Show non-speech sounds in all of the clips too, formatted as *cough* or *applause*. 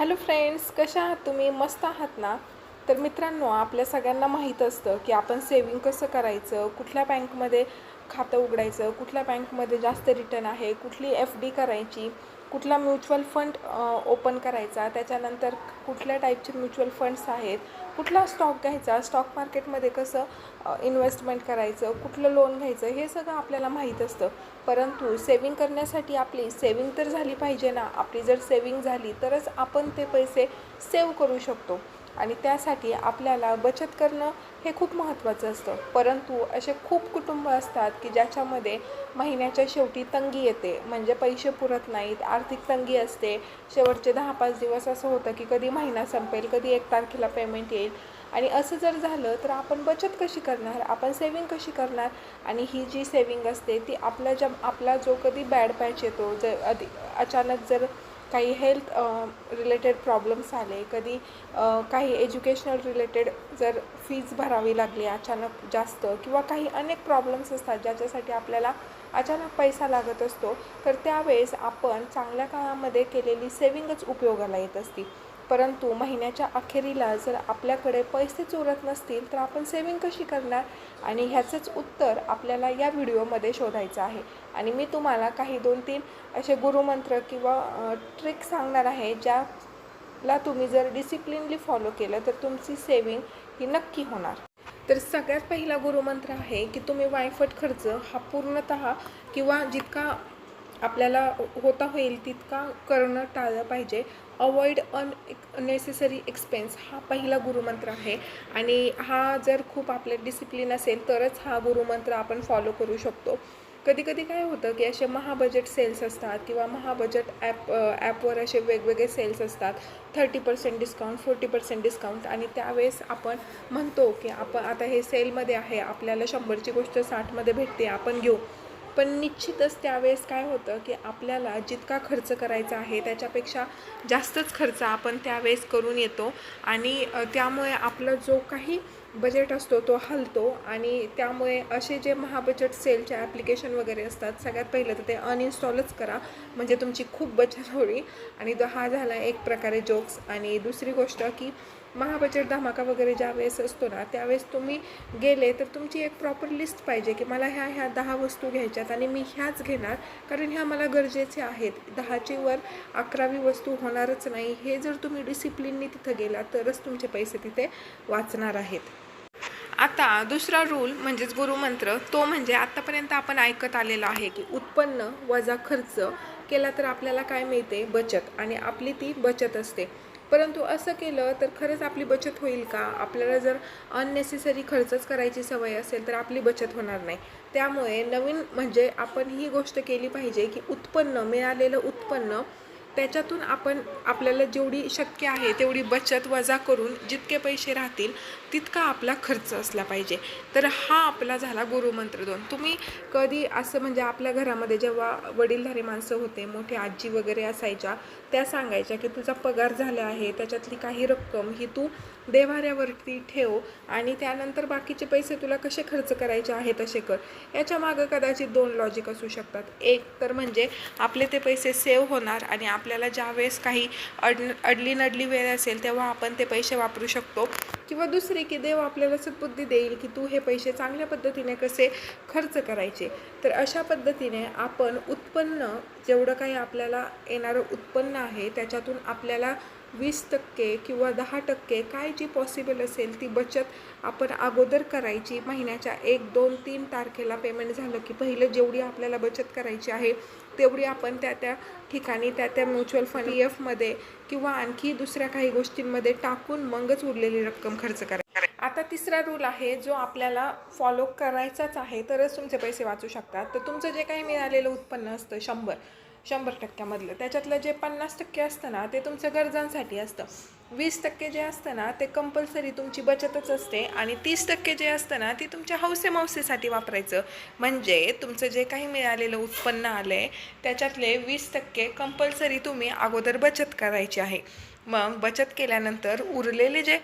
Hello friends कशा आहात तुम्ही? मस्त आहात ना? तर मित्रांनो आपल्या सगळ्यांना माहीत असतं की आपण सेविंग कसं करायचं कुठल्या बँकमध्ये खातं उघडायचं कुठल्या बँकमध्ये जास्त रिटर्न आहे कुठली एफ डी करायची कुठला म्युच्युअल फंड ओपन करायचा त्याच्यानंतर कुठल्या टाईपचे म्युच्युअल फंड्स आहेत कुठला स्टॉक घ्यायचा स्टॉक मार्केटमध्ये कसं इन्व्हेस्टमेंट करायचं कुठलं लोन घ्यायचं हे सगळं आपल्याला माहीत असतं. परंतु सेविंग करण्यासाठी आपली सेविंग तर झाली पाहिजे ना आपली जर सेविंग झाली तरच आपण ते पैसे सेव्ह करू शकतो. आणि त्यासाठी आपल्याला बचत करणं हे खूप महत्त्वाचं असतं. परंतु असे खूप कुटुंब असतात की ज्याच्यामध्ये महिन्याच्या शेवटी तंगी येते. म्हणजे पैसे पुरत नाहीत आर्थिक तंगी असते. शेवटचे दहा पाच दिवस असं होतं की कधी महिना संपेल कधी एक तारखेला पेमेंट येईल. आणि असं जर झालं तर आपण बचत कशी करणार? आपण सेविंग कशी करणार? आणि ही जी सेविंग असते ती आपल्या ज्या आपला जो कधी बॅड पॅच येतो जर अति अचानक जर काही हेल्थ रिलेटेड प्रॉब्लेम्स आले कधी काही एज्युकेशनल रिलेटेड जर फीज भरावी लागली अचानक जास्त किंवा काही अनेक प्रॉब्लेम्स असतात ज्याच्यासाठी आपल्याला अचानक पैसा लागत असतो तर त्यावेळेस आपण चांगल्या काळामध्ये केलेली सेविंगच उपयोगाला येत असती. परंतु महिन्याच्या अखेरीला जर आपल्याकडे पैसे उरत नसतील तर आपण सेविंग कशी करणार? आणि ह्याचंच उत्तर आपल्याला या व्हिडिओमध्ये शोधायचं आहे. आणि मी तुम्हाला काही दोन तीन असे गुरुमंत्र किंवा ट्रिक सांगणार आहे ज्याला तुम्ही जर डिसिप्लिनली फॉलो केलं तर तुमची सेविंग ही नक्की होणार. तर सगळ्यात पहिला गुरुमंत्र आहे की तुम्ही वायफट खर्च हा पूर्णतः किंवा जितका आपल्याला होता होईल तितका करणं टाळलं पाहिजे. अवॉइड अन नेसेसरी एक्सपेन्स हा पहिला गुरुमंत्र आहे. आणि हा जर खूप आपले डिसिप्लिन असेल तरच हा गुरुमंत्र आपण फॉलो करू शकतो. कधी कधी काय होतं की असे महाबजेट सेल्स असतात किंवा महाबजेट ॲप ॲपवर असे वेगवेगळे सेल्स असतात. Thirty percent discount forty percent discount आणि त्यावेळेस आपण म्हणतो की आपण आता हे सेलमध्ये आहे आपल्याला शंभरची गोष्ट साठमध्ये भेटते आपण घेऊ. पण निश्चितच त्यावेळेस काय होतं की आपल्याला जितका खर्च करायचा आहे त्याच्यापेक्षा जास्तच खर्च आपण त्यावेळेस करून येतो. आणि त्यामुळे आपला जो काही बजेट असतो तो हलतो आणि त्यामुळे असे जे महाबजेट सेलचे ॲप्लिकेशन वगैरे असतात सगळ्यात पहिलं तर ते अनइन्स्टॉलच करा. म्हणजे तुमची खूप बचत होईल. आणि तो हा झाला एक प्रकारे जोक्स. आणि दुसरी गोष्ट की महाबजेट धमाका वगैरे ज्यावेळेस असतो ना त्यावेळेस तुम्ही गेले तर तुमची एक प्रॉपर लिस्ट पाहिजे की मला ह्या ह्या दहा वस्तू घ्यायच्यात आणि मी ह्याच घेणार कारण ह्या मला गरजेचे आहेत. दहाची वर अकरावी वस्तू होणारच नाही. हे जर तुम्ही डिसिप्लिननी तिथं गेला तरच तुमचे पैसे तिथे वाचणार आहेत. आता दुसरा रूल म्हणजेच गुरुमंत्र तो म्हणजे आत्तापर्यंत आपण ऐकत आलेला आहे की उत्पन्न वजा खर्च केला तर आपल्याला काय मिळते? बचत. आणि आपली ती बचत असते. परंतु असं केलं तर खरंच आपली बचत होईल का? आपल्याला जर अननेसेसरी खर्चच करायची सवय असेल तर आपली बचत होणार नाही. त्यामुळे नवीन म्हणजे आपण ही गोष्ट केली पाहिजे की उत्पन्न मिळालेलं उत्पन्न त्याच्यातून आपण आपल्याला जेवढी शक्य आहे तेवढी बचत वजा करून जितके पैसे राहतील तितका आपला खर्च असला पाहिजे. तर हा आपला झाला गुरुमंत्र दोन. तुम्ही कधी असं म्हणजे आपल्या घरामध्ये जेव्हा वडीलधारी माणसं होते मोठे आजी वगैरे असायच्या त्या सांगायच्या की तुझा पगार झाला आहे त्याच्यातली काही रक्कम ही तू देवाऱ्यावरती ठेव आणि त्यानंतर बाकीचे पैसे तुला कसे खर्च करायचे आहे तसे कर. याच्या मागं कदाचित दोन लॉजिक असू शकतात. एक तर म्हणजे आपले ते पैसे सेव्ह होणार आणि आपले आपल्याला ज्यावेळेस काही अड अडली नडली वेळ असेल तेव्हा आपण ते पैसे वापरू शकतो. किंवा दुसरी की देव आपल्याला सद्बुद्धी देईल की तू हे पैसे चांगल्या पद्धतीने कसे खर्च करायचे. तर अशा पद्धतीने आपण उत्पन्न जेवढं काही आपल्याला येणारं उत्पन्न आहे त्याच्यातून आपल्याला वीस टक्के किंवा दहा टक्के काय जी पॉसिबल असेल ती बचत आपण अगोदर करायची. महिन्याच्या एक दोन तीन तारखेला पेमेंट झालं की पहिलं जेवढी आपल्याला बचत करायची आहे तेवढी आपण त्या त्या ठिकाणी त्या त्या म्युच्युअल फंड ई एफमध्ये किंवा आणखी दुसऱ्या काही गोष्टींमध्ये टाकून मगच उरलेली रक्कम खर्च करा आता तिसरा रूल आहे जो आपल्याला फॉलो करायचाच आहे तरच तुमचे पैसे वाचू शकतात. तर तुमचं जे काही मिळालेलं उत्पन्न असतं शंभर शंभर टक्क्यामधलं. त्याच्यातलं जे पन्नास टक्के असतं ना ते तुमच्या गरजांसाठी असतं. वीस टक्के जे असतं ना ते कंपल्सरी तुमची बचतच असते आणि तीस टक्के जे असतं ना ती तुमच्या हौसे मावसेसाठी वापरायचं. म्हणजे तुमचं जे काही मिळालेलं उत्पन्न आलं आहे त्याच्यातले वीस टक्के कंपल्सरी तुम्ही अगोदर बचत करायची आहे. मग बचत केल्यानंतर उरलेले जे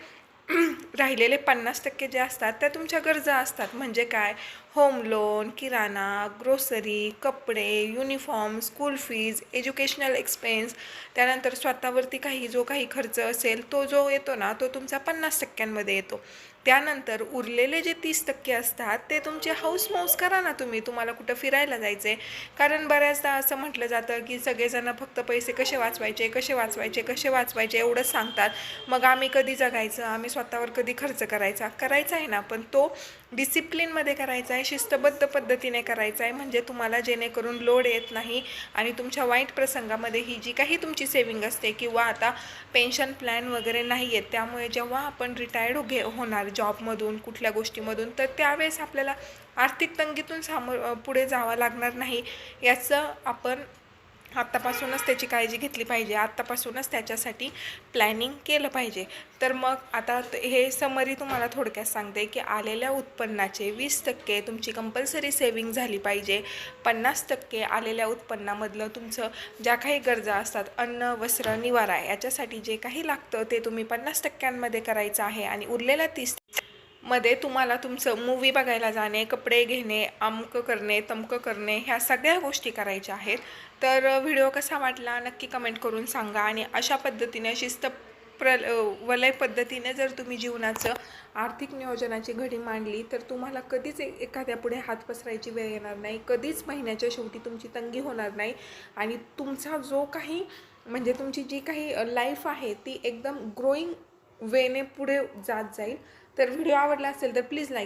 *clears throat* राहिलेले पन्नास टक्के जे असतात त्या तुमच्या गरजा असतात. म्हणजे काय? होम लोन किराणा ग्रोसरी कपडे uniform school fees educational expense त्यानंतर स्वतःवरती काही जो काही खर्च असेल तो जो येतो ना तो तुमचा पन्नास टक्क्यांमध्ये येतो. त्यानंतर उरलेले जे तीस टक्के असतात ते तुमचे हाऊस मौस करा ना तुम्ही तुम्हाला कुठं फिरायला जायचं आहे कारण बऱ्याचदा असं म्हटलं जातं की सगळेजण फक्त पैसे कसे वाचवायचे कसे वाचवायचे कसे वाचवायचे एवढंच सांगतात. मग आम्ही कधी जगायचं आम्ही स्वतःवर कधी खर्च करायचा? करायचा आहे ना पण तो डिसिप्लिनमध्ये करायचं आहे शिस्तबद्ध पद्धतीने करायचं आहे म्हणजे तुम्हाला जेणेकरून लोड येत नाही आणि तुमच्या वाईट प्रसंगामध्ये ही जी काही तुमची सेविंग असते किंवा आता पेन्शन प्लॅन वगैरे नाही आहेत त्यामुळे जेव्हा आपण रिटायर्ड घे होणार जॉबमधून कुठल्या गोष्टीमधून तर त्यावेळेस आपल्याला आर्थिक तंगीतून सामोर पुढे जावं लागणार नाही याचं आपण आत्तापासूनच त्याची काळजी घेतली पाहिजे. आत्तापासूनच त्याच्यासाठी प्लॅनिंग केलं पाहिजे. तर मग आता हे समरी तुम्हाला थोडक्यात सांगते की आलेल्या उत्पन्नाचे वीस टक्के तुमची कंपल्सरी सेविंग झाली पाहिजे. पन्नास टक्के आलेल्या उत्पन्नामधलं तुमचं ज्या काही गरजा असतात अन्न वस्त्र निवारा याच्यासाठी जे काही लागतं ते तुम्ही पन्नास टक्क्यांमध्ये करायचं आहे आणि उरलेल्या तीस मध्ये तुम्हाला तुमचं मूवी बघायला जाणे कपडे घेणे अमकं करणे तमकं करणे ह्या सगळ्या गोष्टी करायच्या आहेत. तर व्हिडिओ कसा वाटला नक्की कमेंट करून सांगा आणि अशा पद्धतीने शिस्त प्र वलय पद्धतीने जर तुम्ही जीवनाचं आर्थिक नियोजनाची घडी मांडली तर तुम्हाला कधीच एखाद्या पुढे हात पसरायची वेळ येणार नाही. कधीच महिन्याच्या शेवटी तुमची तंगी होणार नाही आणि तुमचा जो काही म्हणजे तुमची जी काही लाईफ आहे ती एकदम ग्रोईंग वेने पुढे जात जाईल. तर व्हिडिओ आवडला असेल तर प्लीज लाईक